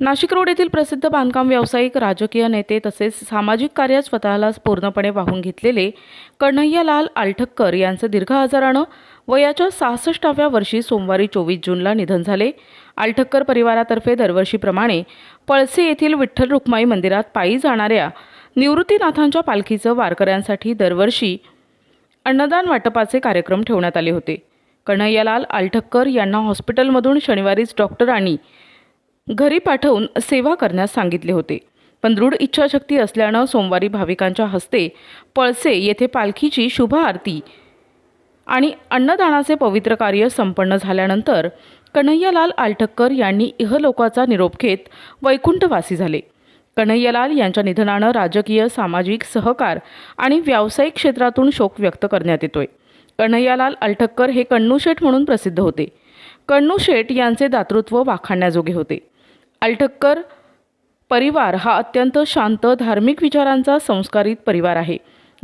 Nashik road येथील प्रसिद्ध बांधकाम व्यावसायिक राजकीय नेते तसेच सामाजिक कार्यात स्वतःला पूर्णपणे वाहून घेतलेले कन्हैयालाल आलठक्कर यांचं दीर्घ आजारानं वयाच्या सहासष्टाव्या वर्षी सोमवारी चोवीस जूनला निधन झाले. आलठक्कर परिवारातर्फे दरवर्षीप्रमाणे पळसे येथील विठ्ठल रुक्माई मंदिरात पायी जाणाऱ्या निवृत्तीनाथांच्या पालखीचं वारकऱ्यांसाठी दरवर्षी अन्नदान वाटपाचे कार्यक्रम ठेवण्यात आले होते. कन्हैयालाल आलठक्कर यांना हॉस्पिटलमधून शनिवारीच डॉक्टरांनी घरी पाठवून सेवा करण्यास सांगितले होते. पण दृढ इच्छाशक्ती असल्यानं सोमवारी भाविकांच्या हस्ते पळसे येथे पालखीची शुभ आरती आणि अन्नदानाचे पवित्र कार्य संपन्न झाल्यानंतर कन्हैयालाल आलटक्कर यांनी इहलोकाचा निरोप घेत वैकुंठवासी झाले. कन्हैयालाल यांच्या निधनानं राजकीय सामाजिक सहकार आणि व्यावसायिक क्षेत्रातून शोक व्यक्त करण्यात येतोय. कन्हैयालाल अल्ठक्कर हे कण्णू शेठ म्हणून प्रसिद्ध होते. कण्णू शेठ यांचे दातृत्व वाखाणण्याजोगे होते. आलठक्कर परिवार हा अत्यंत शांत धार्मिक विचारांचा संस्कारित परिवार आहे.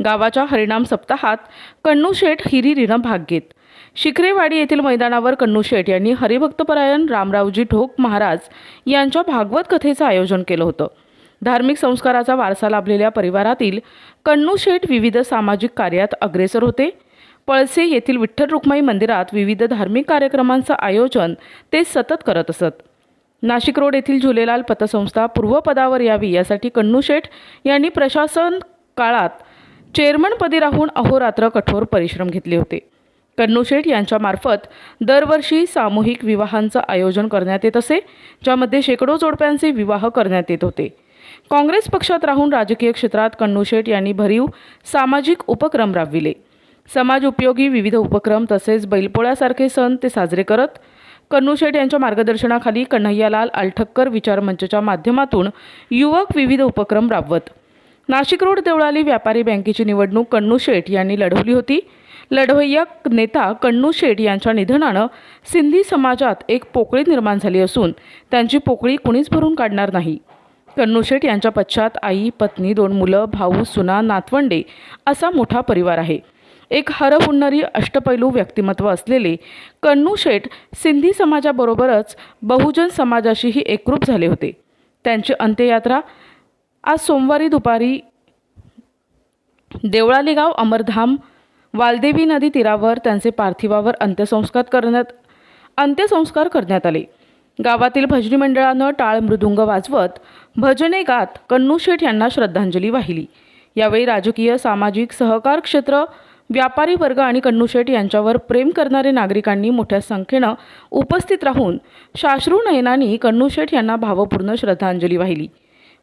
गावाच्या हरिणाम सप्ताहात कण्णूशेठ हिरिरीनं भाग घेत. शिखरेवाडी येथील मैदानावर कण्णू शेठ यांनी हरिभक्तपरायण रामरावजी ढोक महाराज यांच्या भागवत कथेचं आयोजन केलं होतं. धार्मिक संस्काराचा वारसा लाभलेल्या परिवारातील कण्णू शेठ विविध सामाजिक कार्यात अग्रेसर होते. पळसे येथील विठ्ठल रुक्माई मंदिरात विविध धार्मिक कार्यक्रमांचं आयोजन ते सतत करत असत. नाशिक रोड येथील झुलेलाल पतसंस्था पूर्वपदावर यावी यासाठी कण्णूशेठ यांनी प्रशासन काळात चेअरमनपदी राहून अहोरात्र कठोर परिश्रम घेतले होते. कन्नूशेठ यांच्यामार्फत दरवर्षी सामूहिक विवाहांचं आयोजन करण्यात येत असे ज्यामध्ये शेकडो जोडप्यांचे विवाह करण्यात येत होते. काँग्रेस पक्षात राहून राजकीय क्षेत्रात कन्नूशेठ यांनी भरीव सामाजिक उपक्रम राबविले. समाज उपयोगी विविध उपक्रम तसेच बैलपोळ्यासारखे सण ते साजरे करत कन्नुशेठ यांच्या मार्गदर्शनाखाली कन्हैयालाल आलठक्कर विचार मंचच्या माध्यमातून युवक विविध उपक्रम राबवत. नाशिक रोड देवळाली व्यापारी बँकेची निवडणूक कण्णू शेठ यांनी लढवली होती. लढवय्या नेता कण्णू शेठ यांच्या निधनानं सिंधी समाजात एक पोकळी निर्माण झाली असून त्यांची पोकळी कुणीच भरून काढणार नाही. कण्णू शेठ यांच्या पश्चात आई पत्नी दोन मुलं भाऊ सुना नातवंडे असा मोठा परिवार आहे. एक हरहुन्नरी अष्टपैलू व्यक्तिमत्व असलेले कण्णू शेठ सिंधी समाजाबरोबरच बहुजन समाजाशीही एकरूप झाले होते. त्यांची अंत्ययात्रा आज सोमवारी दुपारी देवळालेगाव अमरधाम वालदेवी नदी तीरावर त्यांचे पार्थिवावर अंत्यसंस्कार करण्यात अंत्यसंस्कार करण्यात आले. गावातील भजनी मंडळानं टाळ मृदुंग वाजवत भजने गात कन्नू शेठ यांना श्रद्धांजली वाहिली. यावेळी राजकीय सामाजिक सहकार क्षेत्र व्यापारी वर्ग आणि कन्नू यांच्यावर प्रेम करणारे नागरिकांनी मोठ्या संख्येनं उपस्थित राहून शाश्रू नयनांनी कन्नू यांना भावपूर्ण श्रद्धांजली वाहिली.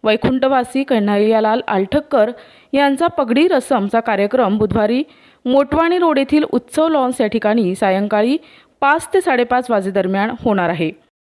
वैकुंठवासी कन्हैयालाल आलठक्कर यांचा पगडी रसमचा कार्यक्रम बुधवारी मोटवाणी रोड येथील उत्सव लॉन्स या ठिकाणी सायंकाळी पाच ते साडेपाच वाजेदरम्यान होणार आहे.